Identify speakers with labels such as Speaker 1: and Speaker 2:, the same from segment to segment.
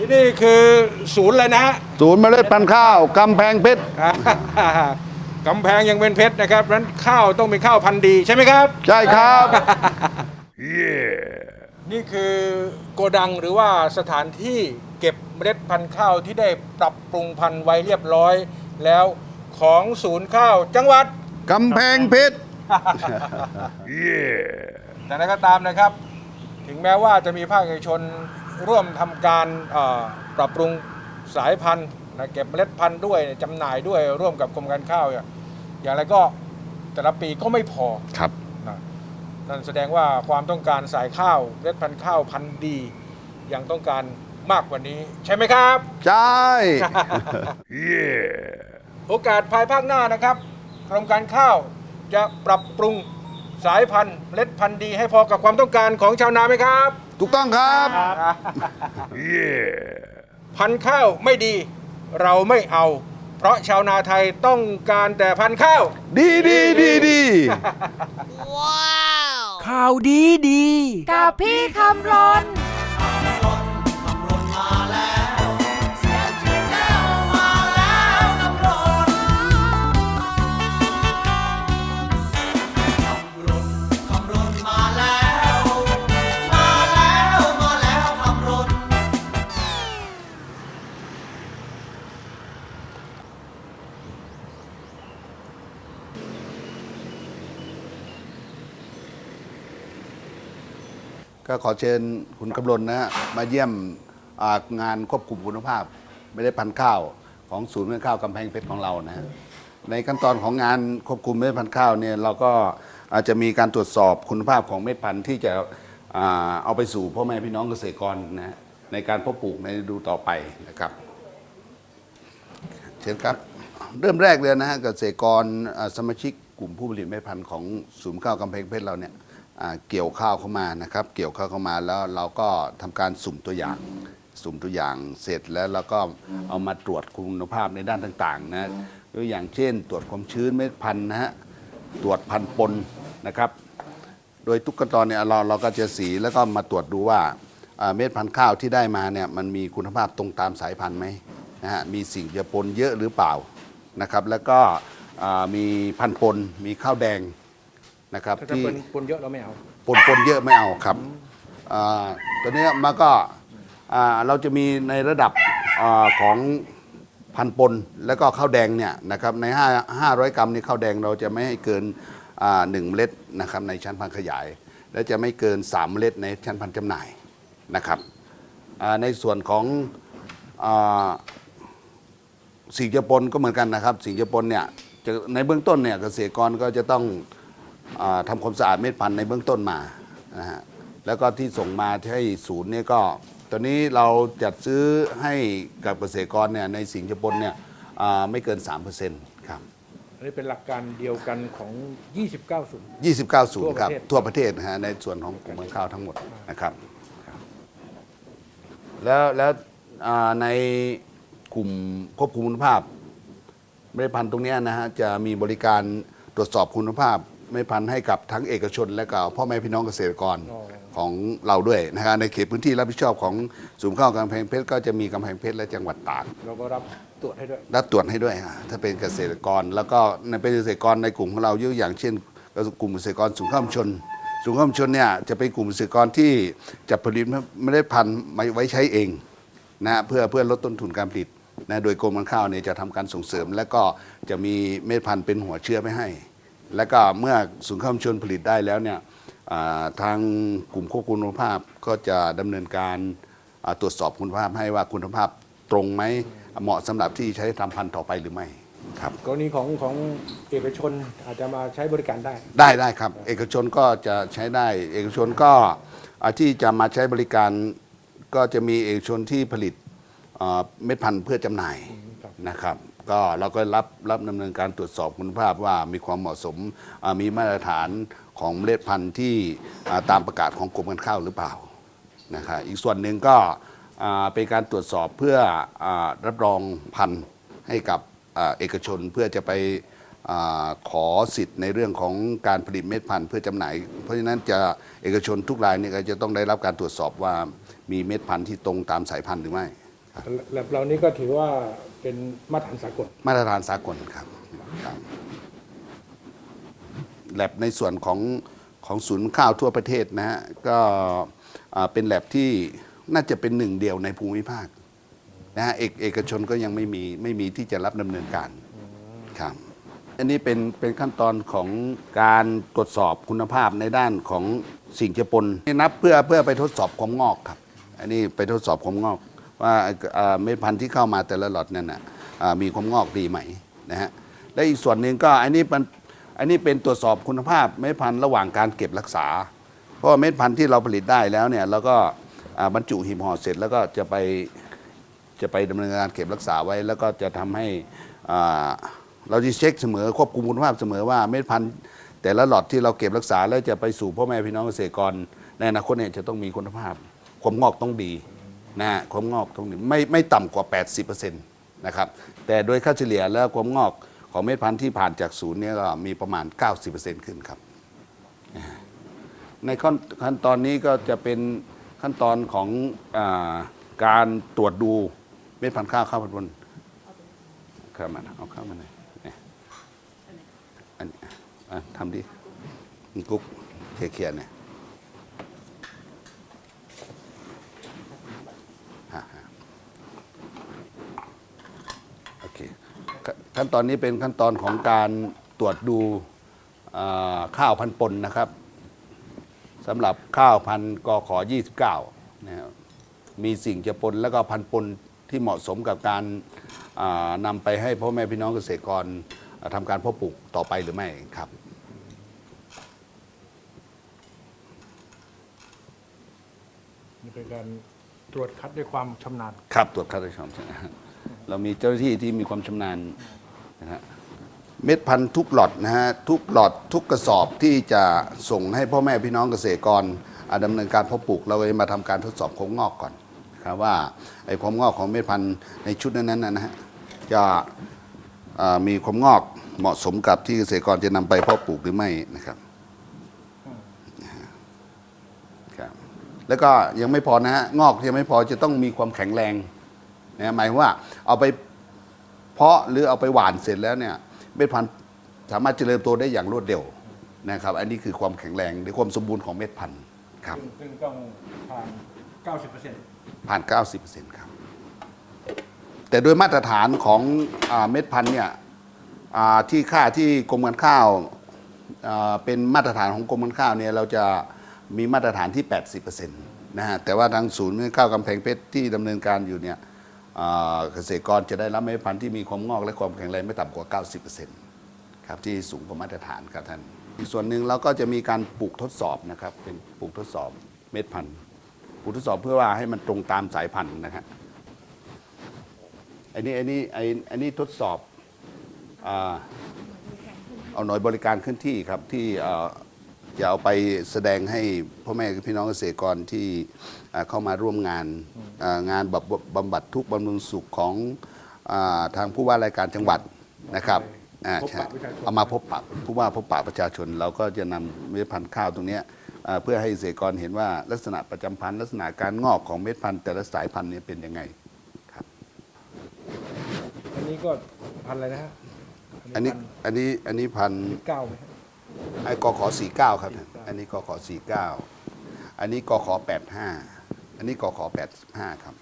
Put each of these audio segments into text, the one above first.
Speaker 1: ที่นี่คือศูนย์เลยนะฮะ
Speaker 2: ศูนย์เมล็ดพันธุ์ข้าวกำแพงเพชร
Speaker 1: กำแพงยังเป็นเพชรนะครับนั้นข้าวต้องเป็นข้าวพันธุ์ดีใช่ไหมครับ
Speaker 2: ใช่ครับ
Speaker 1: นี่คือโกดังหรือว่าสถานที่เก็บเมล็ดพันธุ์ข้าวที่ได้ปรับปรุงพันธุ์ไว้เรียบร้อย แล้วของศูนย์ข้าวจังหวัด
Speaker 2: กำแพงเพชร
Speaker 1: แต่นั้นก็ตามนะครับ ถึงแม้ว่าจะมีภาคเอกชน ร่วมทำการเอ่อปรับปรุงสายพันธุ์นะเก็บเมล็ดพันธุ์ด้วยจำหน่ายด้วยร่วมกับกรมการข้าวเนี่ยอย่างไรก็แต่ละปีก็ไม่พอ
Speaker 2: ครับ
Speaker 1: นะนั่นแสดงว่าความต้องการสายข้าวเมล็ดพันธุ์ข้าวพันธุ์ดี ยังต้องการมากกว่านี้ ใช่ไหมครับ
Speaker 2: ใช่
Speaker 1: โอกาสภายภาคหน้านะครับกรมการข้าวจะปรับปรุงสายพันธุ์เมล็ดพันธุ์ดี ให้พอกับความต้องการของชาวนาไหมครับ
Speaker 2: ถูกต้องครับ
Speaker 1: พันธุ์ข้าวไม่ดี เราไม่เอา เพราะชาวนาไทยต้องการแต่พันธุ์ข้าว
Speaker 2: ดีดีดีดี
Speaker 3: ข่าวดีดี
Speaker 4: กับพี่คำรน
Speaker 2: ก็ขอเชิญคุณกำลนนะฮะมาเยี่ยมอ่างานควบคุมคุณภาพ ไม่ได้พันธุ์ข้าวของศูนย์เมืองข้าวกำแพงเพชรของเรานะฮะในขั้นตอนของงานควบคุมเมล็ดพันธุ์ข้าวเนี่ยเราก็อาจจะมีการตรวจสอบคุณภาพของเมล็ดพันธุ์ที่จะอ่าเอาไปสู่พ่อแม่พี่น้องเกษตรกรนะฮะในการเพาะปลูกในฤดูต่อไปนะครับ เชิญครับเริ่มแรกเลยนะฮะเกษตรกรอ่าสมาชิกกลุ่มผู้ผลิตเมล็ดพันธุ์ของศูนย์ข้าวกำแพงเพชรเราเนี่ย เกี่ยวข้าวเข้ามานะครับ เกี่ยวข้าวเข้ามาแล้วเราก็ทำการสุ่มตัวอย่าง สุ่มตัวอย่างเสร็จแล้วเราก็เอามาตรวจคุณภาพในด้านต่างๆนะตัวอย่างเช่น ตรวจความชื้นเม็ดพันธุ์นะฮะตรวจพันธุ์ปนนะครับ โดยทุกขั้นตอนเนี่ยเราเราก็จะสีแล้วก็มาตรวจดูว่าเม็ดพันธุ์ข้าวที่ได้มาเนี่ยมันมีคุณภาพตรงตามสายพันธุ์ไหมนะฮะมีสิ่งจะปนเยอะหรือเปล่านะครับ แล้วก็มีพันธุ์ปนมีข้าวแดง นะครับ
Speaker 1: ถ้าจะ
Speaker 2: ที่
Speaker 1: เป็นปนเยอะเราไม่เอา
Speaker 2: ปนปนเยอะไม่เอาครับอ่าตัวเนี้ยมันก็อ่าเราจะมีในระดับอาของพันปนแล้วก็ข้าวแดงเนี่ยนะครับใน5 500 กรัมนี่ข้าวแดงเราจะไม่ให้เกินอ่าหนึ่งเมล็ดนะครับในชั้นพันธุ์ขยาย และจะไม่เกิน3เมล็ดในชั้นพันธุ์จำหน่ายนะครับอ่าในส่วนของอาสิ่งเจือปนก็เหมือนกันนะครับสิ่งเจือปนเนี่ยจะในเบื้องต้นเนี่ยเกษตรกรก็จะต้องอ่า ทำความสะอาดเม็ดพันธุ์ในเบื้องต้นมานะฮะแล้วก็ที่ส่งมาที่ศูนย์เนี่ยก็ตอนนี้เราจัดซื้อให้กับเกษตรกรเนี่ยในสิงคโปร์เนี่ยอ่าไม่เกิน 3%ครับ
Speaker 1: อันนี้เป็นหลักการเดียวกันของ 29 ศูนย์
Speaker 2: 29 ศูนย์ครับ
Speaker 1: ทั่
Speaker 2: ทั่ว
Speaker 1: ว
Speaker 2: ป
Speaker 1: ประระ
Speaker 2: เท
Speaker 1: เท
Speaker 2: ศ
Speaker 1: ศ
Speaker 2: นะฮะในส่วนของกลุ่มการข้าวทั้งหมดนะครับ แล้วแล้วอ่าในกลุ่มควบคุมคุณภาพเมล็ดพันธุ์ตรงเนี้ยนะฮะจะมีบริการตรวจสอบคุณภาพ เมล็ดพันธุ์ให้กับทั้งเอกชนและก็พ่อแม่พี่น้องเกษตรกร
Speaker 1: อ๋อ
Speaker 2: ของเราด้วยนะฮะในเขตพื้นที่รับผิดชอบของศูนย์ข้าวกำแพงเพชรก็จะมีกำแพงเพชรและจังหวัดตาก
Speaker 1: เราก็รับตรวจให้ด้วย
Speaker 2: รับตรวจให้ด้วยฮะถ้าเป็นเกษตรกรแล้วก็ในเป็นเกษตรกรในกลุ่มของเราเยอะอย่างเช่นกลุ่มเกษตรกรสูงข้ามชนสูงข้ามชนเนี่ยจะเป็นกลุ่มเกษตรกรที่จะผลิตเมล็ดพันธุ์ไว้ใช้เองนะฮะเพื่อเพื่อลดต้นทุนการผลิตนะโดยกรมการข้าวเนี่ยจะทำการส่งเสริม และก็จะมีเม็ดพันธุ์เป็นหัวเชื้อไม่ให้ แล้วก็เมื่อศูนย์ข้ามชนผลิตได้แล้วเนี่ยอ่าทางกลุ่มควบคุมคุณภาพก็จะดำเนินการอ่าตรวจสอบคุณภาพให้ว่าคุณภาพตรงไหมเหมาะสำหรับที่ใช้ทำพันธุ์ต่อไปหรือไม่ครับ
Speaker 1: กรณีของของเอกชนอาจจะมาใช้บริการได้
Speaker 2: ได้ได้ครับ เอกชนก็จะใช้ได้ เอกชนก็อ่าที่จะมาใช้บริการก็จะมีเอกชนที่ผลิตอ่าเม็ดพันธุ์เพื่อจำหน่าย
Speaker 1: ครับ
Speaker 2: นะครับ ก็เราก็รับรับดำเนินการตรวจสอบคุณภาพว่ามีความเหมาะสมมีมาตรฐานของเมล็ดพันธุ์ที่ตามประกาศของกรมการข้าวหรือเปล่านะครับอีกส่วนหนึ่งก็เป็นการตรวจสอบเพื่ออรับรองพันธุ์ให้กับอเอกชนเพื่อจะไปอขอสิทธิ์ในเรื่องของการผลิตเม็ดพันธุ์เพื่อจำหน่าย เพราะฉะนั้นจะเอกชนทุกรายเนี่ยก็จะต้องได้รับการตรวจสอบว่ามีเม็ดพันธุ์ที่ตรงตามสายพันธุ์หรือไม่
Speaker 1: แลบเรานี้ก็ถือว่า เป็นมาตรฐานสากล
Speaker 2: มาตรฐานสากลครับครับแลบในส่วนของของศูนย์ข้าวทั่วประเทศนะฮะก็อ่าเป็นแลบที่น่าจะเป็นหนึ่งเดียวในภูมิภาคนะฮะเอกเอกชนก็ยังไม่มีไม่มีที่จะรับดำเนินการครับอันนี้เป็นเป็นขั้นตอนของการตรวจสอบคุณภาพในด้านของสิ่งเจอปนนี่นับเพื่อเพื่อไปทดสอบความงอกครับ อันนี้ไปทดสอบความงอก ว่าเม็ดพันธุ์ที่เข้ามาแต่ละหลอดนั่นนะมีความงอกดีไหมนะฮะและอีกส่วนหนึ่งก็อันนี้มันอันนี้เป็นตรวจสอบคุณภาพเม็ดพันธุ์ระหว่างการเก็บรักษา เพราะเม็ดพันธุ์ที่เราผลิตได้แล้วเนี่ยเราก็บรรจุหีบห่อเสร็จแล้วก็จะไปจะไปดำเนินการเก็บรักษาไว้ แล้วก็จะทำให้เราจะเช็คเสมอควบคุมคุณภาพเสมอว่าเม็ดพันธุ์แต่ละหลอดที่เราเก็บรักษาแล้วจะไปสู่พ่อแม่พี่น้องเกษตรกรในอนาคตเนี่ยจะต้องมีคุณภาพความงอกต้องดี นะฮะความงอกต้องดีไม่ไม่ต่ำกว่า 80%นะครับแต่โดยค่าเฉลี่ยแล้วความงอกของเม็ดพันธุ์ที่ผ่านจากศูนย์เนี่ยก็มีประมาณ 90%ขึ้นครับ ในขั้นขั้นตอนนี้ก็จะเป็นขั้นตอนของอาการตรวจดูเม็ดพันธุ์ข้าวข้าวพันธุ์บนเข้ามานเอาเข้ามาหน่อยเนี่ยอันนี้อะทำดิกุ๊กเคลียร์ๆเนี่ยฮะฮะโอเค ขั้นขั้นตอนนี้เป็นขั้นตอนของการตรวจดูอ่าข้าวพันธุ์ปนนะครับสำหรับข้าวพันธุ์กขอ 29นะครับมีสิ่งจะปนแล้วก็พันธุ์ปนที่เหมาะสมกับการอ่านำไปให้พ่อแม่พี่น้องเกษตรกรอ่าทำการเพาะปลูกต่อไปหรือไม่ครับ
Speaker 1: นี่เป็นการตรวจคัดด้วยความชำนาญ
Speaker 2: ครับตรวจคัดด้วยความชำนาญ เรามีเจ้าหน้าที่ที่มีความชำนาญ นะฮะเม็ดพันธุ์ทุกหลอดนะฮะทุกหลอดทุกกระสอบที่จะส่งให้พ่อแม่พี่น้องเกษตรกรอ่าดำเนินการเพาะปลูกเราก็จะมาทำการทดสอบความงอกก่อนครับว่าไอ้ความงอกของเม็ดพันธุ์ในชุดนั้นๆนะฮะจะมีความงอกเหมาะสมกับที่เกษตรกรจะนำไปเพาะปลูกหรือไม่นะครับครับ แล้วก็ยังไม่พอนะฮะงอกยังไม่พอจะต้องมีความแข็งแรงนะหมายว่าเอาไป เพาะหรือเอาไปหว่านเสร็จแล้วเนี่ยเม็ดพันธุ์สามารถเจริญโตได้อย่างรวดเร็วนะครับ อันนี้คือความแข็งแรงหรือความสมบูรณ์ของเม็ดพันธุ์ครับ
Speaker 1: ซึ่งต้องผ่าน 90%
Speaker 2: ผ่าน 90%ครับ แต่โดยมาตรฐานของอาเม็ดพันธุ์เนี่ยอ่าที่ค่าที่กรมการข้าวอ่าเป็นมาตรฐานของกรมการข้าวเนี่ยเราจะมีมาตรฐานที่ 80%นะฮะแต่ว่าทางศูนย์ข้าวกำแพงเพชรที่ดำเนินการอยู่เนี่ยอ่า เกษตรกรจะได้รับเม็ดพันธุ์ที่มีความงอกและความแข็งแรงไม่ต่ำกว่า 90%ครับที่สูงกว่ามาตรฐานครับท่าน อีกส่วนหนึ่งเราก็จะมีการปลูกทดสอบนะครับเป็นปลูกทดสอบเม็ดพันธุ์ปลูกทดสอบเพื่อว่าให้มันตรงตามสายพันธุ์นะฮะอันนี้อันนี้ไอ้อันนี้ทดสอบอเอาหน่วยบริการเคลื่อนที่ครับที่ อ่อจะเอาไปแสดงให้พ่อแม่พี่น้องเกษตรกรที่อ่าเข้ามาร่วมงานอ่างานแบบบำบัดทุกข์บำรุงสุขของอาทางผู้ว่ารายการจังหวัดนะครับอ่า
Speaker 1: พบ
Speaker 2: ใช่
Speaker 1: ปะประชาชน
Speaker 2: เอามาพบปะผู้ว่าพบปะประชาชน เราก็จะนำเม็ดพันธุ์ข้าวตรงเนี้ยอ่าเพื่อให้เกษตรกรเห็นว่าลักษณะประจำพันธุ์ลักษณะการงอกของเม็ดพันธุ์แต่ละสายพันธุ์เนี่ยเป็นยังไง
Speaker 1: อันนี้ก็พันอะไรนะฮะ
Speaker 2: อันนี้อันนี้อันนี้พันธุ์
Speaker 1: เก้าไหมฮะ
Speaker 2: ไอ้กขอสี่เก้าครับ อันนี้กขอสี่เก้าอันนี้กขอแปดห้าอันนี้กขอแปดห้าครับ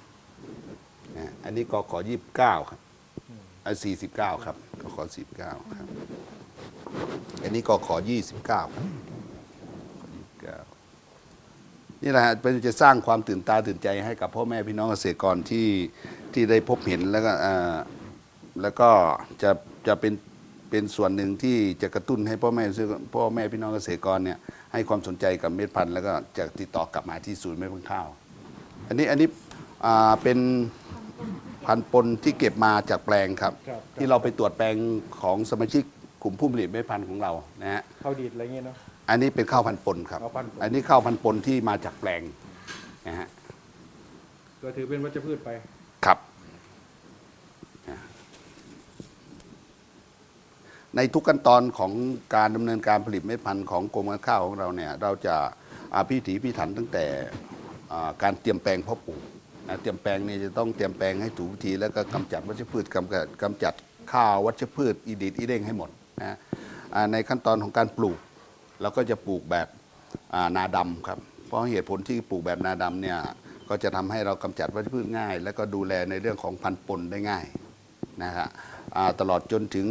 Speaker 2: นะอันนี้กขอยี่สิบเก้าครับอันสี่สิบเก้าครับกขอสี่สิบเก้าครับ อันนี้กขอยี่สิบเก้าครับยี่สิบเก้านี่แหละเป็นจะสร้างความตื่นตาตื่นใจให้กับพ่อแม่พี่น้องเกษตรกรที่ที่ได้พบเห็นแล้วก็แล้วก็จะจะเป็น เป็นส่วนหนึ่งที่จะกระตุ้นให้พ่อแม่พ่อแม่พี่น้องเกษตรกรเนี่ยให้ความสนใจกับเม็ดพันธุ์แล้วก็จะติดต่อกลับมาที่ศูนย์เม็ดพันธุ์ข้าว อันนี้อันนี้อ่าเป็นพันธุ์ปนที่เก็บมาจากแปลงครับ
Speaker 1: ครับ
Speaker 2: ที่เราไปตรวจแปลงของสมาชิกกลุ่มผู้ผลิตเม็ดพันธุ์ของเรานะฮะ
Speaker 1: ข้าวดีดอะไรเงี้ยเนาะ
Speaker 2: อันนี้เป็นข้าวพันธุ์ปนครับ
Speaker 1: ข้าวพันธุ์ปน
Speaker 2: อันนี้ข้าวพันธุ์ปนที่มาจากแปลงนะฮะ
Speaker 1: ก็ถือเป็นวัชพืชไป
Speaker 2: ครับ ในทุกขั้นตอนของการดำเนินการผลิตเม็ดพันธุ์ของกรมการข้าวของเราเนี่ยเราจะอาพิถีพิถันตั้งแต่การเตรียมแปลงเพาะปลูกนะเตรียมแปลงนี่จะต้องเตรียมแปลงให้ถูกวิธีแล้วก็กำจัดวัชพืชกำจัดกำจัดข้าววัชพืชอีดิดอีเด้งให้หมดนะในขั้นตอนของการปลูกเราก็จะปลูกแบบานาดำครับ เพราะเหตุผลที่ปลูกแบบนาดำเนี่ยก็จะทำให้เรากำจัดวัชพืชง่าย แล้วก็ดูแลในเรื่องของพันธุ์ปนได้ง่ายนะฮะตลอดจนถึง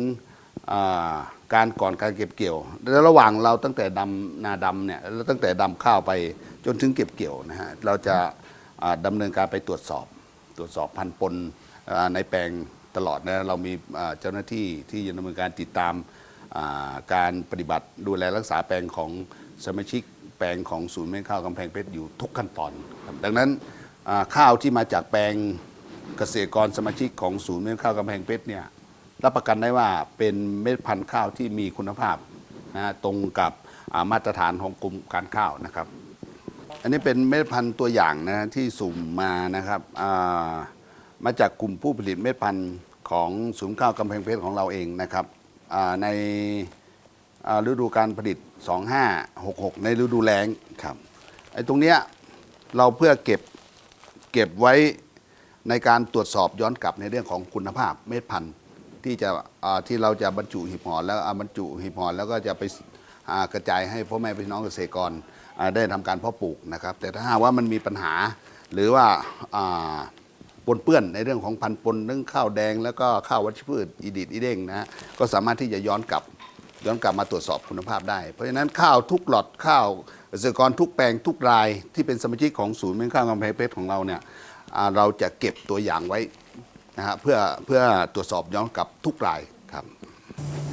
Speaker 2: การก่อนการเก็บเกี่ยวและระหว่างเราตั้งแต่ดำนาดำเนี่ยแล้วตั้งแต่ดำข้าวไปจนถึงเก็บเกี่ยวนะฮะเราจะอ่าดำเนินการไปตรวจสอบ ตรวจสอบพันปนในแปลงตลอดนะเรามีเจ้าหน้าที่ที่จะดำเนินการติดตามการปฏิบัติดูแลรักษาแปลงของสมาชิกแปลงของศูนย์แม่ข้าวกำแพงเพชรอยู่ทุกขั้นตอน ดังนั้นข้าวที่มาจากแปลงเกษตรกรสมาชิกของศูนย์แม่ข้าวกำแพงเพชรเนี่ย รับประกันได้ว่าเป็นเม็ดพันธุ์ข้าวที่มีคุณภาพนะตรงกับามาตรฐานของกรมการข้าวนะครับ อันนี้เป็นเม็ดพันธุ์ตัวอย่างนะที่สุ่มมานะครับามาจากกลุ่มผู้ผลิตเม็ดพันธุ์ของศูนย์ข้าวกำแพงเพชรของเราเองนะครับในฤดูการผลิต 2566 ในฤดูแล้งครับไอ้ตรงเนี้ยเราเพื่อเก็บเก็บไว้ในการตรวจสอบย้อนกลับในเรื่องของคุณภาพเม็ดพันธุ์ ที่จะที่เราจะบรรจุหีบห่อแล้วบรรจุหีบห่อแล้วก็จะไปกระจายให้พ่อแม่พี่น้องเกษตรกรได้ทำการเพาะปลูกนะครับ แต่ถ้าหากว่ามันมีปัญหาหรือว่าปนเปื้อนในเรื่องของพันธุ์ปนเรื่องข้าวแดง แล้วก็ข้าววัชพืชอีดิดอีเด้งนะฮะก็สามารถที่จะย้อนกลับย้อนกลับมาตรวจสอบคุณภาพได้ เพราะฉะนั้นข้าวทุกหลอดข้าวเกษตรกรทุกแปลงทุกรายที่เป็นสมาชิกของศูนย์แม่ข้าวกำแพงเพชรของเราเนี่ยเราจะเก็บตัวอย่างไว้ นะฮะเพื่อเพื่อตรวจสอบย้อนกลับทุกรายครับ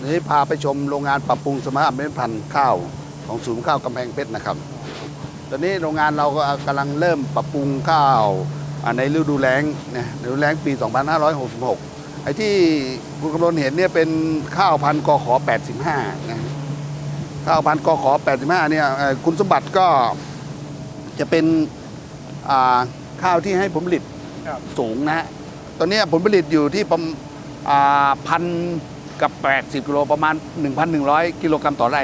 Speaker 2: นี้พาไปชมโรงงานปรับปรุงสมรรถเม็ดพันธุ์ข้าวของศูนย์ข้าวกำแพงเพชรนะครับ ตอนนี้โรงงานเราก็กำลังเริ่มปรับปรุงข้าวอ่าในฤดูแล้งนะในฤดูแล้งปี 2566 ไอ้ที่คุณกำลนเห็นเนี่ยเป็นข้าวพันธุ์กขอ 85 นะ ข้าวพันธุ์กขอ 85 เนี่ยเอ่อคุณสมบัติก็จะเป็นอ่าข้าวที่ให้ผลผลิต
Speaker 1: ครับ
Speaker 2: สูงนะฮะต อนนี้ผลผลิตอยู่ที่ประมาณอ่าพันกับ 80กิโลประมาณ 1,100 กิโลกรัมต่อไร่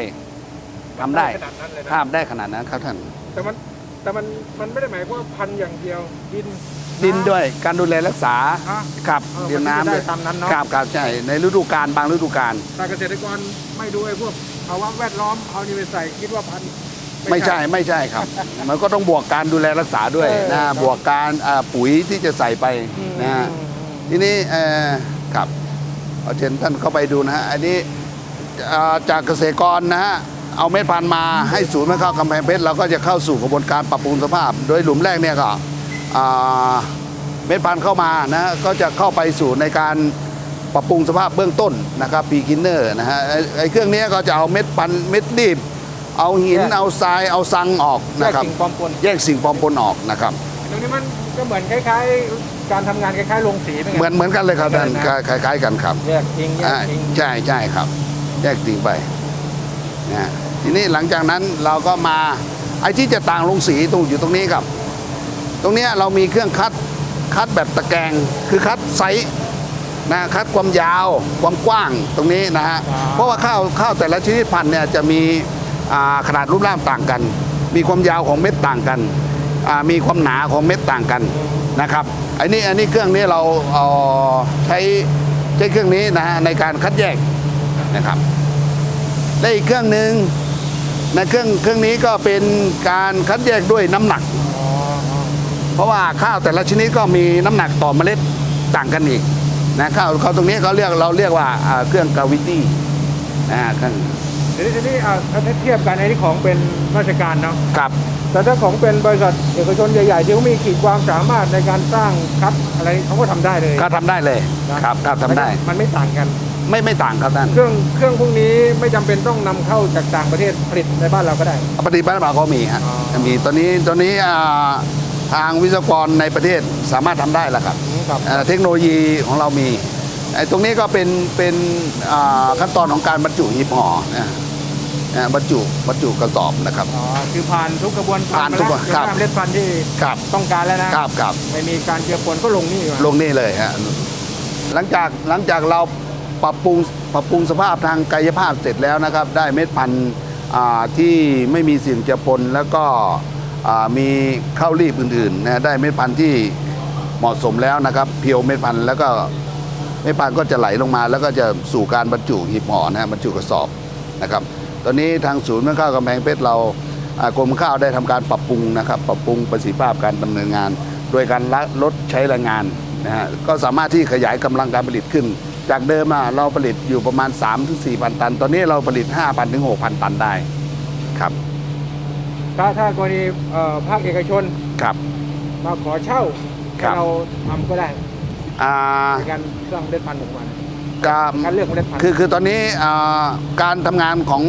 Speaker 2: ทำได้
Speaker 1: ขนาดนั้นเลยนะ
Speaker 2: ข้ามได้ขนาดนั้นครับท่าน
Speaker 1: แต่มันแต่มันมันไม่ได้หมายความว่าพันอย่างเดียวดิน
Speaker 2: ดินด้วยการดูแลรักษา
Speaker 1: ฮะ
Speaker 2: ครับ
Speaker 1: เออ
Speaker 2: เดียวน้ำ
Speaker 1: มันจะได้
Speaker 2: ด้วย
Speaker 1: ตามนั้นเนอะ
Speaker 2: ครับครับใช่ในฤดูกาลบางฤดูกาล
Speaker 1: แต่เกษตรกรไม่ดูไอ้พวกภาวะแวดล้อมเอานี่ไปใส่คิดว่าพัน
Speaker 2: ไม่ใช่ไม่ใช่ครับ มันก็ต้องบวกการดูแลรักษาด้วย
Speaker 1: เออ
Speaker 2: นะครับบวกการอ่าปุ๋ยที่จะใส่ไป
Speaker 1: อืม
Speaker 2: นะฮะ ทีนี้เอ่อครับเอาเชิญท่านเข้าไปดูนะฮะอันนี้อ่าจากเกษตรกรนะฮะเอาเม็ดพันธุ์มาให้ศูนย์แม่ข้าวกำแพงเพชรเราก็จะเข้าสู่กระบวนการปรับปรุงสภาพ โดยหลุมแรกเนี่ยก็อ่าเม็ดพันธุ์เข้ามานะฮะก็จะเข้าไปสู่ในการปรับปรุงสภาพเบื้องต้นนะครับปีกินเนอร์นะฮะไอ้ไอ้เครื่องนี้ก็จะเอาเม็ดพันธุ์เม็ดรีบ เอาหินเอาทรายเอาซังออก
Speaker 1: แย
Speaker 2: นะ
Speaker 1: ก
Speaker 2: ครับ
Speaker 1: สิ่งปลอมปน
Speaker 2: แยกสิ่งปลอมปนออกนะครับ
Speaker 1: ตรงนี้มันก็เหมือนคล้ายๆ การทำงานคล้ายๆโรงสีเป็นไง
Speaker 2: เหมือนเหมือนกันเลยครับท่าน
Speaker 1: เหมือนกันนะ
Speaker 2: คล้ายๆกันครับ
Speaker 1: แยกทิ้งแย
Speaker 2: อ่าก
Speaker 1: ทิ้ง
Speaker 2: ใช่ใช่ครับ แยกทิ้งไปนะทีนี้หลังจากนั้นเราก็มาไอ้ที่จะต่างลงสีตรงอยู่ตรงนี้ครับ ตรงเนี้ยเรามีเครื่องคัดคัดแบบตะแกรงคือคัดไซส์นะคัดความยาวความกว้างตรงนี้นะฮะเพราะว่าข้าวข้าวแต่ละชนิดพันธุ์เนี่ยจะมีอ่าขนาดรูปร่างต่างกัน มีความยาวของเม็ดต่างกันอ่า มีความหนาของเม็ดต่างกันนะครับอันนี้อันนี้เครื่องนี้เราเอาใช้ใช้เครื่องนี้นะฮะในการคัดแยกนะครับและอีกเครื่องหนึ่งในเครื่องเครื่องนี้ก็เป็นการคัดแยกด้วยน้ำหนัก
Speaker 1: อ๋ออ๋อ
Speaker 2: เพราะว่าข้าวแต่ละชนิดก็มีน้ำหนักต่อเมล็ดต่างกันอีกนะข้าวเขาตรงนี้เขาเรียกเราเรียกว่าอ่าเครื่องกาวิตี้นะเครื่อง
Speaker 1: ทีนี้ทีนี้อะถ้าเทียบกันไอ้ที่ของเป็นราชการเนาะ
Speaker 2: ครับ
Speaker 1: แต่ถ้าของเป็นบริษัทเอกชนใหญ่ๆที่เขามีขีดความสามารถในการสร้างคัดอะไรเขาก็ทำได้เลย
Speaker 2: ก็ทำได้เลย
Speaker 1: นะครับ
Speaker 2: ครับทำได้
Speaker 1: มันไม่ต่างกัน
Speaker 2: ไม่ไม่ต่างครับท่าน
Speaker 1: เครื่องเครื่องพวกนี้ไม่จำเป็นต้องนำเข้าจากต่างประเทศผลิตในบ้านเราก็ได้
Speaker 2: ปฏิบัติมาก็มีฮะ
Speaker 1: อ๋อ
Speaker 2: มีตอนนี้ตอนนี้อ่าทางวิศวกรในประเทศสามารถทำได้แล้วครับ
Speaker 1: ครับ
Speaker 2: เอ่อเทคโนโลยีของเรามีไอ้ตรงนี้ก็เป็นเป็นอ่าขั้นตอนของการบรรจุหีบห่อนะ นะบรรจุบรรจุกระสอบนะครับ
Speaker 1: อ๋อคือผ่านทุกกระบวนการ
Speaker 2: ผ่านทุก
Speaker 1: มแล้ว
Speaker 2: ครับ
Speaker 1: เป็นเมล็ดพันธุ์ที่
Speaker 2: ครับ
Speaker 1: ต้องการแล้วนะ ครับ
Speaker 2: ครับ
Speaker 1: ไม่มีการเจือปนก็ลงนี่มา
Speaker 2: ลงนี่เลยฮะหลังจากหลังจากเราปรับปรุงปรับปรุงสภาพทางกายภาพเสร็จแล้วนะครับ ได้เม็ดพันธุ์อ่าที่ไม่มีสิ่งเจือปนแล้วก็อ่ามีข้าวรีบอื่นๆนะได้เม็ดพันธุ์ที่เหมาะสมแล้วนะครับ เพียวเม็ดพันธุ์แล้วก็เม็ดพันธุ์ก็จะไหลลงมา แล้วก็จะสู่การบรรจุหีบห่อนะฮะบรรจุกระสอบนะครับ ตอนนี้ทางศูนย์แม่ข้าวกำแพงเพชรเราอ่ากรมข้าวได้ทำการปรับปรุงนะครับ ปรับปรุงประสิทธิภาพการดำเนินงาน โดยการละลดใช้แรงงานนะฮะก็สามารถที่ขยายกำลังการผลิตขึ้น จากเดิมอะเราผลิตอยู่ประมาณ 3-4พันตัน ตอนนี้เราผลิต 5,000ถึง6,000 ตันได้ครับ
Speaker 1: ถ้าถ้ากรณีเอ่อภาคเอกชน
Speaker 2: ครับ
Speaker 1: มาขอเช่า
Speaker 2: ครับ
Speaker 1: ให้เราทำก็ได้
Speaker 2: อ่า
Speaker 1: ในการสร้างเมล็ดพันธุ์ของมัน
Speaker 2: การ
Speaker 1: การเลือกเมล็ดพันธุ์
Speaker 2: คือคือตอนนี้อ่าการทำงานของ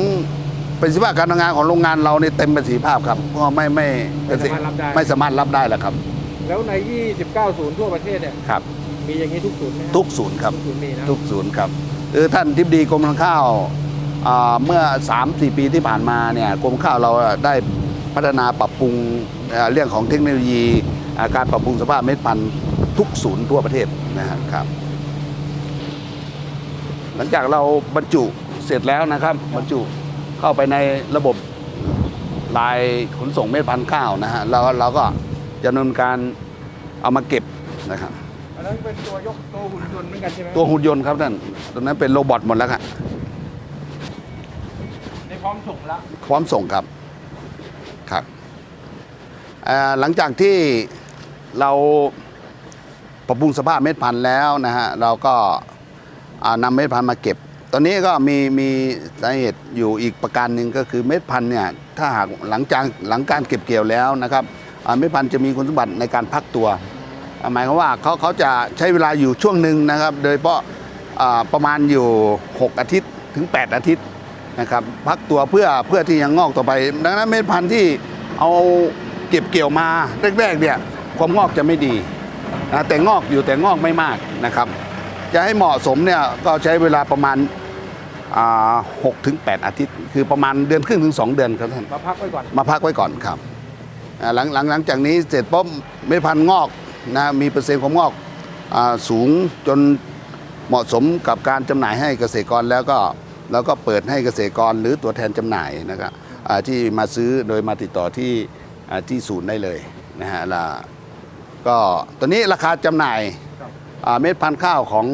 Speaker 2: ประสิทธิภาพการทำงานของโรงงานเราเนี่ยเต็มประสิทธิภาพครับก็ไม่ไม่
Speaker 1: ไม่สามารถรับได้
Speaker 2: ไม่สามารถรับได้แล้วครับ
Speaker 1: แล้วใน 29 ศูนย์ทั่วประเทศเนี่ย
Speaker 2: ครับ
Speaker 1: มีอย่างนี้ทุกศูนย์ไหม
Speaker 2: ทุกศูนย์ครับ
Speaker 1: ทุกศูนย์มีนะ
Speaker 2: ทุกศูนย์ครับคือท่านทิบดีกรมการข้าวอ่าเมื่อ 3-4 ปีที่ผ่านมาเนี่ยกรมข้าวเราได้พัฒนาปรับปรุงเอ่อเรื่องของเทคโนโลยีอ่าการปรับปรุงสภาพเม็ดพันธุ์ทุกศูนย์ทั่วประเทศนะครับ หลังจากเราบรรจุเสร็จแล้วนะครับ บรรจุเข้าไปในระบบลายขนส่งเม็ดพันธุ์ข้าวนะฮะแล้วเราก็จะดำเนินการเอามาเก็บนะครับ
Speaker 1: อันนั้นเป็นตัวยกตัวหุ่นยนต์เหมือนกันใช่ไหม
Speaker 2: ตัวหุ่นยนต์ครับนั่นตรงนั้นเป็นโรบอทหมดแล้วครับ
Speaker 1: ในพร้อมส่งละ
Speaker 2: พร้อมส่งครับครับเอ่อหลังจากที่เราปรับปรุงสภาพเม็ดพันธุ์แล้วนะฮะเราก็อ่า นำเม็ดพันธุ์มาเก็บ ตอนนี้ก็มีมีสาเหตุอยู่อีกประการหนึ่งก็คือเม็ดพันธุ์เนี่ยถ้าหากหลังจากหลังการเก็บเกี่ยวแล้วนะครับเม็ดพันธุ์จะมีคุณสมบัติในการพักตัว หมายความว่าเขาเขาจะใช้เวลาอยู่ช่วงหนึ่งนะครับ โดยเฉพาะประมาณอยู่ 6 อาทิตย์ถึง 8 อาทิตย์นะครับพักตัวเพื่อเพื่อที่จะงอกต่อไป ดังนั้นเม็ดพันธุ์ที่เอาเก็บเกี่ยวมาแรกๆเนี่ยความงอกจะไม่ดีนะแต่งอกอยู่แต่งอกไม่มากนะครับ จะให้เหมาะสมเนี่ยก็ใช้เวลาประมาณหกถึงแปดอาทิตย์ คือประมาณเดือนครึ่งถึงสองเดือนครับท่าน
Speaker 1: มาพักไว้ก่อน
Speaker 2: มาพักไว้ก่อนครับอ่าหลังหลังหลังจากนี้เสร็จปุ๊บเม็ดพันธุ์งอกนะมีเปอร์เซ็นต์ความงอกอาสูงจนเหมาะสมกับการจำหน่ายให้เกษตรกรแล้วก็แล้วก็เปิดให้เกษตรกรหรือตัวแทนจำหน่ายนะครับอ่าที่มาซื้อโดยมาติดต่อที่อ่าที่ศูนย์ได้เลยนะฮะแล้วก็ตอนนี้ราคาจำหน่าย
Speaker 1: ครับ
Speaker 2: อ่า เม็ดพันธุ์ข้าวของ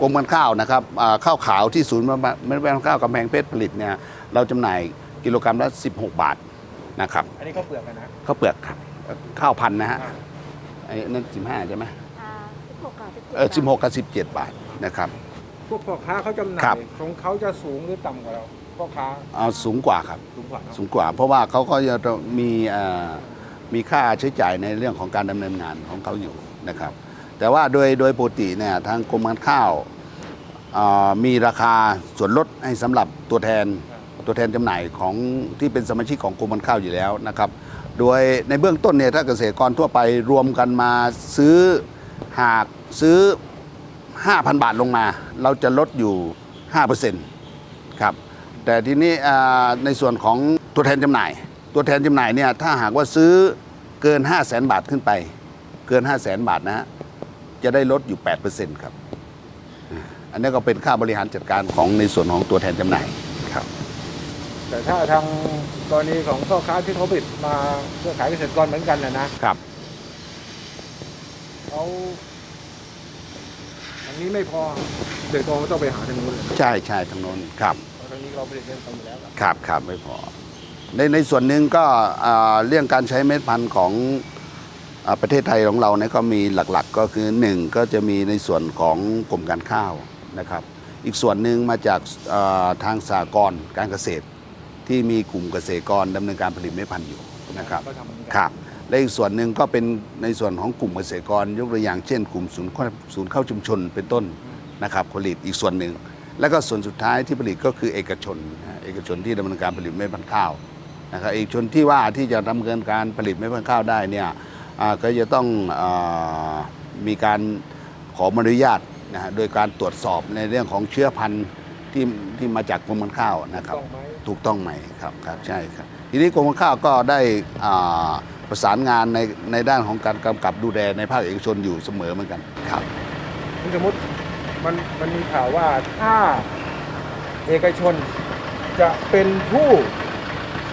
Speaker 2: กรมการข้าวนะครับอ่าข้าวขาวที่ศูนย์เม็ดพันธุ์ข้าวกำแพงเพชรผลิตเนี่ยเราจำหน่ายกิโลกรัมละ 16 บาทนะครับ
Speaker 1: อันนี้เขาเปลือกกันนะ
Speaker 2: ข้าวเปลือกครับข้าวพันธุ์นะฮะ
Speaker 1: อ่า
Speaker 2: ไอ้นั่นสิบห้าใช่ไหม
Speaker 4: อ่า16กับ17
Speaker 2: เออสิบหกกับสิบเจ็ดบาทนะครับ
Speaker 1: พวกพ่อค้าเขาจำหน่า
Speaker 2: ครั
Speaker 1: ย
Speaker 2: บ
Speaker 1: ของเขาจะสูงหรือต่ำกว่าเราพ่อค้า
Speaker 2: เอาสูงกว่าครับ
Speaker 1: สูงกว่าเนอะ
Speaker 2: สูงกว่า เพราะว่าเขาก็จะต้องมีเอ่อมีค่าใช้จ่ายในเรื่องของการดำเนินงานของเขาอยู่นะครับ แต่ว่าโดยโดยปกติเนี่ยทางกรมการข้าวมีราคาส่วนลดให้สำหรับตัวแทนตัวแทนจำหน่ายของที่เป็นสมาชิกของกรมการข้าวอยู่แล้วนะครับ โดยในเบื้องต้นเนี่ยถ้าเกษตรกรทั่วไปรวมกันมาซื้อหากซื้อ 5,000 บาทลงมา เราจะลดอยู่ 5%ครับแต่ทีนี้ในส่วนของตัวแทนจำหน่าย ตัวแทนจำหน่ายเนี่ยถ้าหากว่าซื้อเกิน 5 0 0แสนบาทขึ้นไป เกิน 5 0 0แสนบาทนะ จะได้ลดอยู่ 8%ครับอ่าอันนี้ก็เป็นค่าบริหารจัดการของในส่วนของตัวแทนจำหน่ายครับ
Speaker 1: แต่ถ้าทางกรณีของพ่อค้าที่เขาผลิตมาเพื่อขายเกษตรกรเหมือนกันนะนะครับ เขาทางนี้ไม่พอเกษตรกรก็ต้องไปหาทางนู้นเลย
Speaker 2: ใช่ใช่ทางโน้นครับ
Speaker 1: เพราะทางนี้เราผลิตเองไปอยู่แล้วครับ
Speaker 2: ครับครับไม่พอ ในในส่วนหนึ่งก็อ่าเรื่องการใช้เม็ดพันธุ์ของอา ประเทศไทยของเราเนี่ยก็มีหลักๆ ก็คือหนึ่งก็จะมีในส่วนของกรมการข้าวนะครับ อีกส่วนหนึ่งมาจากอ่าทางสากลการเกษตร ที่มีกลุ่มเกษตรกรดำเนินการผลิตเม็ดพันธุ์อยู่นะครับ
Speaker 1: ก็ทำเหมือนกัน
Speaker 2: ครับและอีกส่วนหนึ่งก็เป็นในส่วนของกลุ่มเกษตรกรยกตัวอย่างเช่น กลุ่มศูนย์ข้าวศูนย์เข้าชุมชนเป็นต้นนะครับผลิตอีกส่วนหนึ่ง แล้วก็ส่วนสุดท้ายที่ผลิตก็คือเอกชนนะฮะเอกชนที่ดำเนินการผลิตเม็ดพันธุ์ข้าวนะครับเอกชนที่ว่าที่จะดำเนินการผลิตเม็ดพันธุ์ข้าวได้เนี่ยอ่า ก็จะต้องอามีการขออนุญาตนะฮะโดยการตรวจสอบในเรื่องของเชื้อพันธุ์ที่ที่มาจากกรมการข้าวนะครับ
Speaker 1: ต้องไหม
Speaker 2: ถูกต้องไหมครับครับใช่ครับทีนี้กรมการข้าวก็ได้อ่าประสานงานในในด้านของการกำกับดูแลในภาคเอกชนอยู่เสมอเหมือนกันครับ
Speaker 1: สมมติมันมันมีข่าวว่าถ้าเอกชนจะเป็นผู้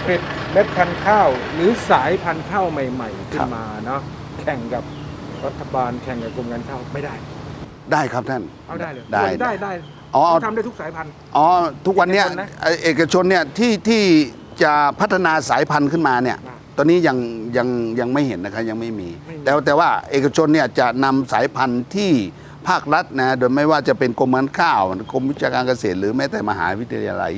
Speaker 1: ผลิตเม็ดพันธุ์ข้าว หรือสายพันธุ์ข้าวใหม่ ๆ ขึ้
Speaker 2: ครั
Speaker 1: น
Speaker 2: บ
Speaker 1: มาเนาะแข่งกับรัฐบาลแข่งกับกรมการข้าวไม่ได้
Speaker 2: ได้ครับท่าน
Speaker 1: เอาได้เลย
Speaker 2: ได้
Speaker 1: ได้ได้
Speaker 2: อ๋อ
Speaker 1: ทำได้ทุกสายพันธุ์
Speaker 2: อ๋อทุกวันเนี้ย
Speaker 1: เอกชนนะ
Speaker 2: เอ่อเอกชนเนี่ยที่ที่จะพัฒนาสายพันธุ์ขึ้นมาเนี่ย
Speaker 1: อ่า
Speaker 2: ตอนนี้ยังยังยังไม่เห็นนะครับยังไม่มี
Speaker 1: ไม่มี
Speaker 2: แต่แต่ว่าเอกชนเนี่ยจะนำสายพันธุ์ที่ ภาครัฐนะโดยไม่ว่าจะเป็นกรมการข้าวกรมวิชาการเกษตร หรือแม้แต่มหาวิทยาลัย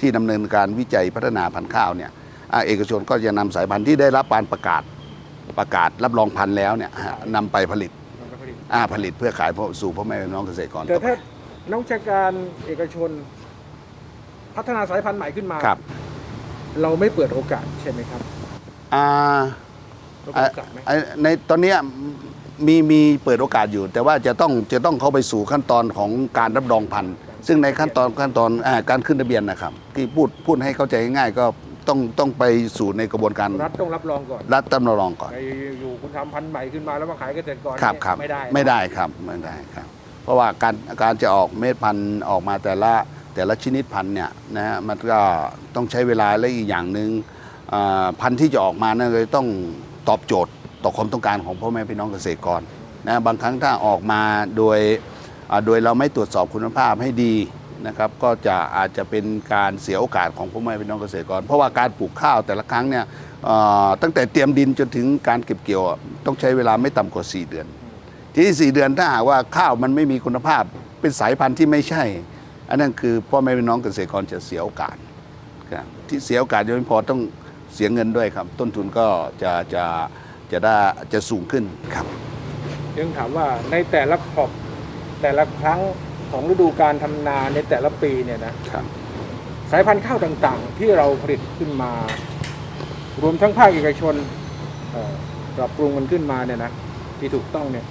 Speaker 2: ที่ดำเนินการวิจัยพัฒนาพันธุ์ข้าวเนี่ยอ่าเอกชนก็จะนำสายพันธุ์ที่ได้รับการประกาศประกาศรับรองพันธุ์แล้วเนี่ยฮะนำไปผลิต
Speaker 1: มันก็ผลิต
Speaker 2: อ่าผลิตเพื่อขายสู่พ่อแม่พี่น้องเกษตรกร
Speaker 1: แต่ถ้านักวิชาการเอกชน พัฒนาสายพันธุ์ใหม่ขึ้นมา
Speaker 2: ครับ
Speaker 1: เราไม่เปิดโอกาสใช่ไหมครับ
Speaker 2: อ่า
Speaker 1: เราเปิดโอกาสไหม
Speaker 2: ไอ้ในตอนเนี้ย มีมีเปิดโอกาสอยู่ แต่ว่าจะต้องจะต้องเข้าไปสู่ขั้นตอนของการรับรองพันธุ์ ซึ่งในขั้นตอนขั้นตอนอาการขึ้นทะเบียนนะครับ ที่พูดพูดให้เข้าใจง่ายๆก็ต้องต้องไปสู่ในกระบวนการ
Speaker 1: รัฐต้องรับรองก่อน
Speaker 2: รัฐต้องรับรองก่อน
Speaker 1: ไปอยู่คุณทำพันธุ์ใหม่ขึ้นมาแล้วมาขายเกษตรกร
Speaker 2: ครับ
Speaker 1: เนี่ย
Speaker 2: ครับ
Speaker 1: ไม่ได้
Speaker 2: ไม่ได้ครับไม่ได้ครับ เพราะว่าการการจะออกเม็ดพันธุ์ออกมาแต่ละแต่ละชนิดพันธุ์เนี่ยนะฮะมันก็ต้องใช้เวลาและอีกอย่างหนึ่งอ่าพันธุ์ที่จะออกมาเนี่ยเลยต้องตอบโจทย์ ต่อความต้องการของพ่อแม่พี่น้องเกษตรกรนะบางครั้งถ้าออกมาโดยโดยเราไม่ตรวจสอบคุณภาพให้ดีนะครับก็จะอาจจะเป็นการเสียโอกาสของพ่อแม่พี่น้องเกษตรกร เพราะว่าการปลูกข้าวแต่ละครั้งเนี่ยตั้งแต่เตรียมดินจนถึงการเก็บเกี่ยว ต้องใช้เวลาไม่ต่ำกว่า 4 เดือน ทีนี้สี่เดือนถ้าหากว่าข้าวมันไม่มีคุณภาพเป็นสายพันธุ์ที่ไม่ใช่ อันนั้นคือพ่อแม่พี่น้องเกษตรกรจะเสียโอกาสที่เสียโอกาสยังไม่พอต้องเสียเงินด้วยครับ ต้นทุนก็จะจะจะ ได้จะสูงขึ้นครับ
Speaker 1: ยังถามว่าในแต่ละขอบแต่ละครั้งของฤดูการทำนาในแต่ละปีเนี่ยนะครับ สายพันธุ์ข้าวต่างๆ ที่เราผลิตขึ้นมา รวมทั้งภาคเอกชนเอ่อปรับปรุงมันขึ้นมาเนี่ยนะที่ถูกต้องเนี่ย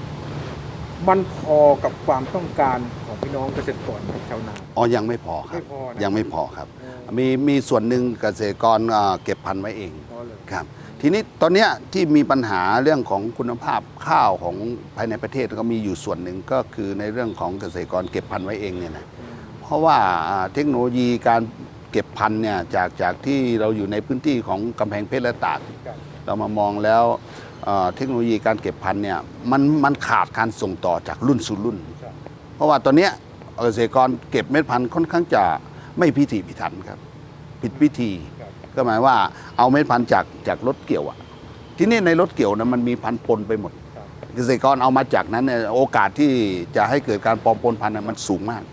Speaker 1: มันพอกับความต้องการของพี่น้องเกษตรกรชาวนา
Speaker 2: อ๋อยังไม่พอครั
Speaker 1: ไม่
Speaker 2: บ
Speaker 1: พอนะ
Speaker 2: ยังไม่พอครับ
Speaker 1: เออ
Speaker 2: มีมีส่วนหนึ่งเกษตรกรอ่าเก็บพันธุ์ไว้เอง
Speaker 1: พอเลย
Speaker 2: ครับ ทีนี้ตอนนี้ที่มีปัญหาเรื่องของคุณภาพข้าวของภายในประเทศก็มีอยู่ส่วนหนึ่งก็คือในเรื่องของเกษตรกรเก็บพันธุ์ไว้เองเนี่ยนะเพราะว่าเทคโนโลยีการเก็บพันธุ์เนี่ยจากจากที่เราอยู่ในพื้นที่ของกำแพงเพชรและตากเรามามองแล้วเทคโนโลยีการเก็บพันธุ์เนี่ยมันมันขาดการส่งต่อจากรุ่นสู่รุ่น เพราะว่าตอนเนี้ยเกษตรกรเก็บเม็ดพันธุ์ค่อนข้างจะไม่พิถีพิถันครับ ผิดวิธี ก็หมายว่าเอาเม็ดพันธุ์จากจากรถเกี่ยวอะที่นี่ในรถเกี่ยวนะมันมีพันธุ์ปนไปหมด
Speaker 1: ครับ
Speaker 2: เกษตรกรเอามาจากนั้นเนี่ยโอกาสที่จะให้เกิดการปลอมปนพันธุ์น่ะมันสูงมาก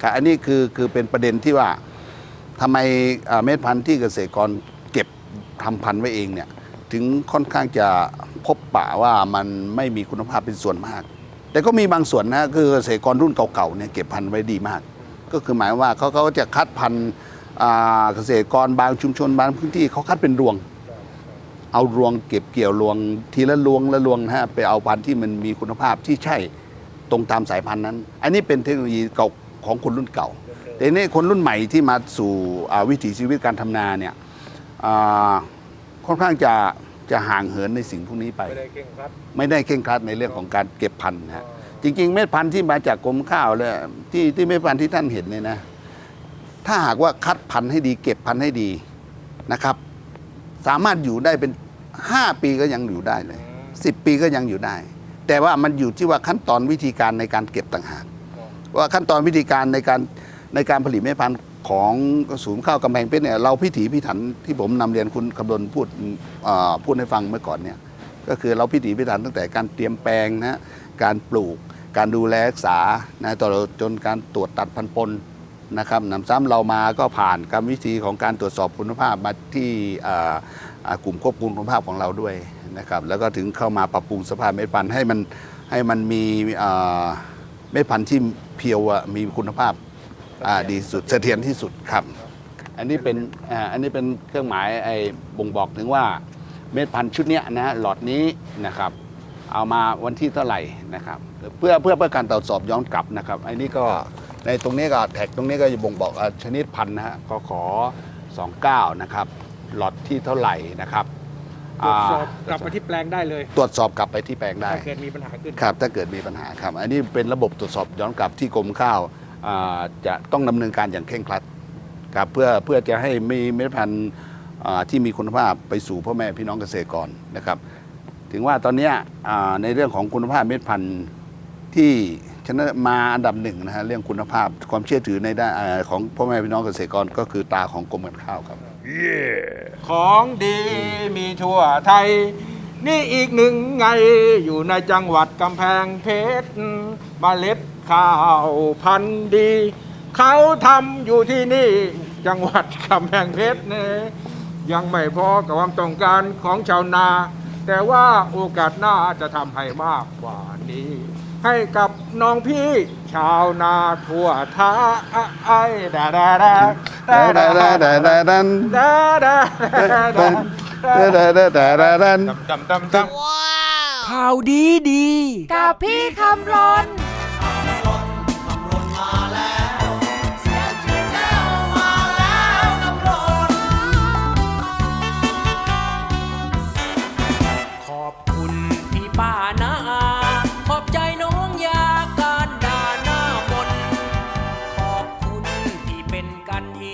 Speaker 2: ครับอันนี้คือคือเป็นประเด็นที่ว่าทำไมอ่าเม็ดพันธุ์ที่เกษตรกรเก็บทำพันธุ์ไว้เองเนี่ยถึงค่อนข้างจะพบปะว่ามันไม่มีคุณภาพเป็นส่วนมาก แต่ก็มีบางส่วนนะคือเกษตรกรรุ่นเก่าๆเนี่ยเก็บพันธุ์ไว้ดีมาก ก็คือหมายว่าเขาเขาจะคัดพันธุ์อ่า เกษตรกรบางชุมชนบางพื้นที่เขาคัดเป็นรวง เอารวงเก็บเกี่ยวรวง ทีละรวงละรวงนะฮะไปเอาพันธุ์ที่มันมีคุณภาพที่ใช่ตรงตามสายพันธุ์นั้น อันนี้เป็นเทคโนโลยีเก่าของคนรุ่นเก่า แต่นี่คนรุ่นใหม่ที่มาสู่อ่าวิถีชีวิตการทำนาเนี่ยอ่าค่อนข้างจะจะห่างเหินในสิ่งพวกนี้ไป
Speaker 1: ไม่ได้เก่งครับ
Speaker 2: ไม่ได้เคร่งครัดในเรื่องของการเก็บพันธุ์นะฮะจริงๆเม็ดพันธุ์ที่มาจากกรมข้าวเลยที่ที่เม็ดพันธุ์ที่ท่านเห็นเนี่ยนะ ถ้าหากว่าคัดพันธุ์ให้ดี เก็บพันธุ์ให้ดีนะครับ สามารถอยู่ได้เป็น 5 ปีก็ยังอยู่ได้เลย 10 ปีก็ยังอยู่ได้ แต่ว่ามันอยู่ที่ว่าขั้นตอนวิธีการในการเก็บต่างหากว่าขั้นตอนวิธีการในการในการผลิตเมล็ดพันธุ์ของศูนย์ข้าวกำแพงเพชรเนี่ยเราพิถีพิถันที่ผมนำเรียนคุณคำดลพูดพูดให้ฟังเมื่อก่อนเนี่ยก็คือเราพิถีพิถันตั้งแต่การเตรียมแปลงนะการปลูก การดูแลรักษานะตลอจนการตรวจตัดพันธุ์ปน นะครับหนำซ้ำเรามาก็ผ่านกรรมวิธีของการตรวจสอบคุณภาพมาที่อ่าอ่ากลุ่มควบคุมคุณภาพของเราด้วยนะครับแล้วก็ถึงเข้ามาปรับปรุงสภาพเม็ดพันธุ์ให้มันให้มันมีอ่าเม็ดพันธุ์ที่เพียวอะมีคุณภาพอ่าดีสุดเสถียรที่สุดครับ อันนี้เป็นอ่าอันนี้เป็นเครื่องหมายไอ้บ่งบอกถึงว่าเม็ดพันธุ์ชุดเนี้ยนะฮะหลอดนี้นะครับ เอามาวันที่เท่าไหร่นะครับ เพื่อเพื่อเพื่อการตรวจสอบย้อนกลับนะครับ อันนี้ก็ ในตรงนี้ก็แท็กตรงนี้ก็จะบ่งบอกอ่าชนิดพันธุ์นะฮะกขอ29 นะครับหลอดที่เท่าไหร่นะครับ
Speaker 1: ตรวจสอบา
Speaker 2: ก
Speaker 1: ลับมาที่แปลงได้เลย
Speaker 2: ตรวจสอบกลับไปที่แปลงได้
Speaker 1: ถ้าเกิดมีปัญหาขึ้น
Speaker 2: ครับ ถ้าเกิดมีปัญหาครับ อันนี้เป็นระบบตรวจสอบย้อนกลับที่กรมข้าวอ่าจะต้องดำเนินการอย่างเคร่งครัดครับเพื่อเพื่อจะให้มีเม็ดพันธุ์อ่าที่มีคุณภาพไปสู่พ่อแม่พี่น้องเกษตรกรนะครับ ถึงว่าตอนเนี้ยอ่าในเรื่องของคุณภาพเม็ดพันธุ์ที่ ชนะมาอันดับหนึ่งนะฮะเรื่องคุณภาพความเชื่อถือในด้านของพ่อแม่พี่น้องเกษตรกรก็คือตาของกรมการข้าวครับ
Speaker 1: ของดีมีทั่วไทย นี่อีกหนึ่งไงอยู่ในจังหวัดกำแพงเพชรมเมล็ดข้าวพันธุ์ดี เขาทำอยู่ที่นี่จังหวัดกำแพงเพชรเนี่ยยังไม่พอกับความต้องการของชาวนา แต่ว่าโอกาสหน้าจะทำให้มากกว่านี้ ให้กับน้องพี่ ชาวนาทั่วไทยดาดาดาดาดาดาดาดาดาดาดาดาดำดำดำ
Speaker 3: ข่าวดีดี
Speaker 4: กับพี่คำรน